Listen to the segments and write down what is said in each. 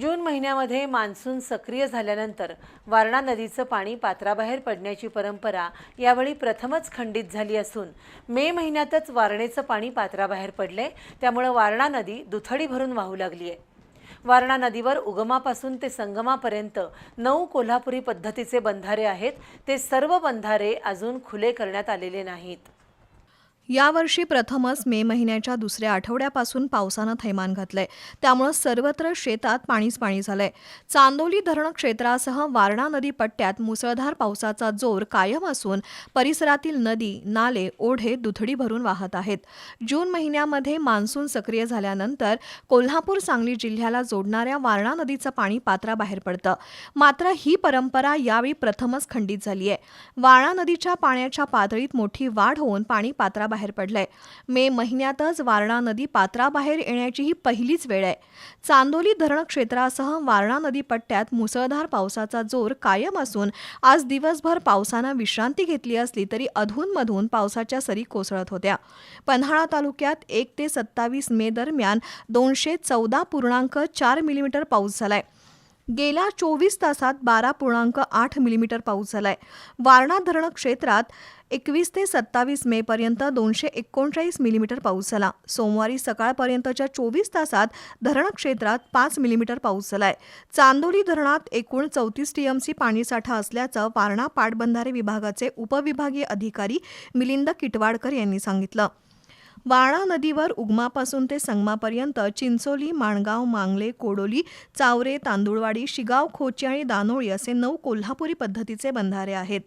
जून महिन्यामध्ये मान्सून सक्रिय झाल्यानंतर वारणा नदीचं पाणी पात्राबाहेर पडण्याची परंपरा यावेळी प्रथमच खंडित झाली असून मे महिन्यातच वारणेचं पाणी पात्राबाहेर पडले त्यामुळे वारणा नदी दुथडी भरून वाहू लागली आहे वारणा नदीवर उगमापासून ते संगमापर्यंत नऊ कोल्हापुरी पद्धतीचे बंधारे आहेत ते सर्व बंधारे अजून खुले करण्यात आलेले नाहीत. यावर्षी प्रथमच मे महिन्याच्या दुसऱ्या आठवड्यापासून पावसानं थैमान घातलंय. त्यामुळं सर्वत्र शेतात पाणीच पाणी झालंय. चांदोली धरण क्षेत्रासह वारणा नदी पट्ट्यात मुसळधार पावसाचा जोर कायम असून परिसरातील नदी नाले ओढे दुथडी भरून वाहत आहेत. जून महिन्यामध्ये मान्सून सक्रिय झाल्यानंतर कोल्हापूर सांगली जिल्ह्याला जोडणाऱ्या वारणा नदीचं पाणी पात्राबाहेर पडतं. मात्र ही परंपरा यावेळी प्रथमच खंडित झाली आहे वारणा नदीच्या पाण्याच्या पातळीत मोठी वाढ होऊन पाणी पात्राबाहेर पडलंय. मे महिन्यातच वारणा नदी पात्राबाहेर येण्याची ही पहिलीच वेळ आहे. चांदोली धरण क्षेत्रासह वारणा नदी पट्ट्यात मुसळधार पावसाचा जोर कायम असून आज दिवसभर पावसानं विश्रांती घेतली असली तरी अधूनमधून पावसाच्या सरी कोसळत होत्या. पन्हाळा तालुक्यात एक ते सत्तावीस मे दरम्यान दोनशे चौदा पूर्णांक चार मिलीमीटर पाऊस झालाय. गेल्या चोवीस तासात बारा पूर्णांक आठ मिलीमीटर पाऊस झालाय. वारणा धरण क्षेत्रात एकवीस ते सत्तावीस मे पर्यंत दोनशे एकोणचाळीस मिलीमीटर पाऊस झाला. सोमवारी सकाळपर्यंतच्या चोवीस तासात धरण क्षेत्रात पाच मिलीमीटर पाऊस झालाय. चांदोली धरणात एकूण चौतीस टीएमसी पाणीसाठा असल्याचं वारणा पाटबंधारे विभागाचे उपविभागीय अधिकारी मिलिंद किटवाडकर यांनी सांगितलं. वाळा नदीवर उगमापासून ते संगमापर्यंत चिंचोली माणगाव मांगले कोडोली चावरे तांदुळवाडी शिगाव खोची आणि दानोळी असे नऊ कोल्हापुरी पद्धतीचे बंधारे आहेत.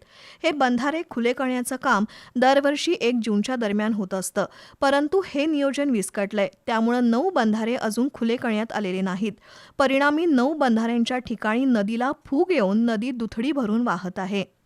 हे बंधारे खुले करण्याचं काम दरवर्षी एक जूनच्या दरम्यान होत असतं. परंतु हे नियोजन विस्कटलंय. त्यामुळं नऊ बंधारे अजून खुले करण्यात आलेले नाहीत. परिणामी नऊ बंधाऱ्यांच्या ठिकाणी नदीला फूग येऊन नदी दुथडी भरून वाहत आहे.